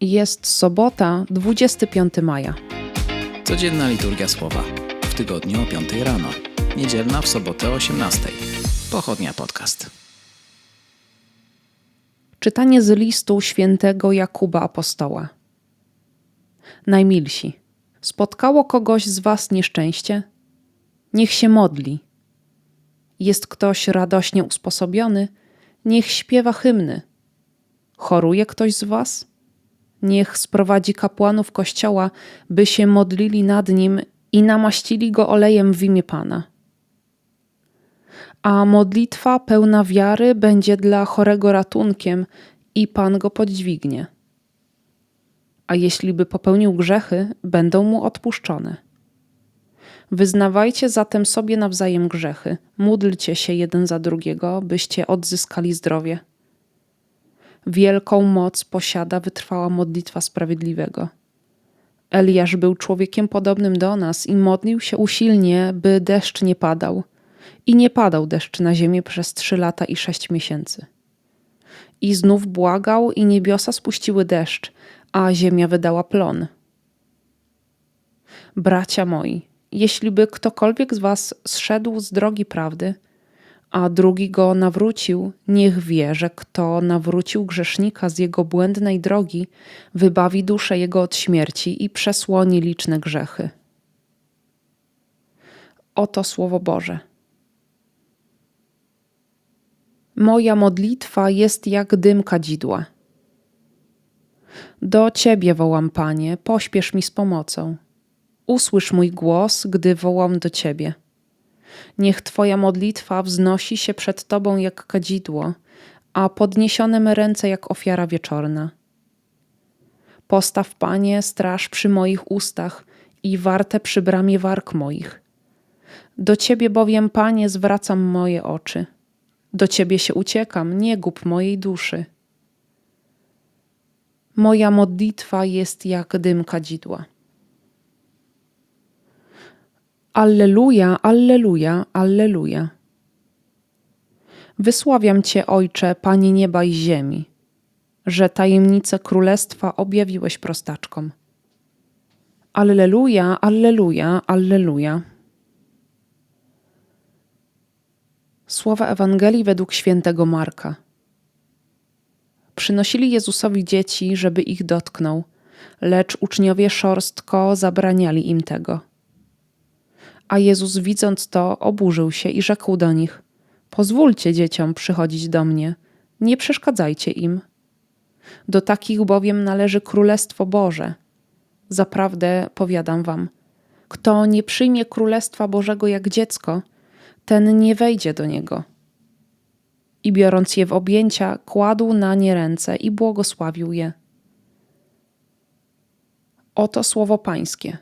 Jest sobota, 25 maja. Codzienna liturgia słowa. W tygodniu o 5 rano. Niedzielna w sobotę o 18. Pochodnia podcast. Czytanie z listu świętego Jakuba Apostoła. Najmilsi, spotkało kogoś z Was nieszczęście? Niech się modli. Jest ktoś radośnie usposobiony? Niech śpiewa hymny. Choruje ktoś z Was? Niech sprowadzi kapłanów kościoła, by się modlili nad nim i namaścili go olejem w imię Pana. A modlitwa pełna wiary będzie dla chorego ratunkiem i Pan go podźwignie. A jeśli by popełnił grzechy, będą mu odpuszczone. Wyznawajcie zatem sobie nawzajem grzechy, módlcie się jeden za drugiego, byście odzyskali zdrowie. Wielką moc posiada wytrwała modlitwa sprawiedliwego. Eliasz był człowiekiem podobnym do nas i modlił się usilnie, by deszcz nie padał. I nie padał deszcz na ziemię przez trzy lata i sześć miesięcy. I znów błagał, i niebiosa spuściły deszcz, a ziemia wydała plon. Bracia moi, jeśli by ktokolwiek z was zszedł z drogi prawdy, a drugi go nawrócił, niech wie, że kto nawrócił grzesznika z jego błędnej drogi, wybawi duszę jego od śmierci i przesłoni liczne grzechy. Oto Słowo Boże. Moja modlitwa jest jak dym kadzidła. Do Ciebie wołam, Panie, pośpiesz mi z pomocą. Usłysz mój głos, gdy wołam do Ciebie. Niech Twoja modlitwa wznosi się przed Tobą jak kadzidło, a podniesione me ręce jak ofiara wieczorna. Postaw, Panie, straż przy moich ustach i warte przy bramie warg moich. Do Ciebie bowiem, Panie, zwracam moje oczy. Do Ciebie się uciekam, nie gub mojej duszy. Moja modlitwa jest jak dym kadzidła. Alleluja, alleluja, alleluja. Wysławiam Cię, Ojcze, Panie nieba i ziemi, że tajemnice królestwa objawiłeś prostaczkom. Alleluja, alleluja, alleluja. Słowa Ewangelii według świętego Marka. Przynosili Jezusowi dzieci, żeby ich dotknął, lecz uczniowie szorstko zabraniali im tego. A Jezus, widząc to, oburzył się i rzekł do nich: Pozwólcie dzieciom przychodzić do mnie, nie przeszkadzajcie im. Do takich bowiem należy Królestwo Boże. Zaprawdę powiadam wam, kto nie przyjmie Królestwa Bożego jak dziecko, ten nie wejdzie do niego. I biorąc je w objęcia, kładł na nie ręce i błogosławił je. Oto słowo Pańskie.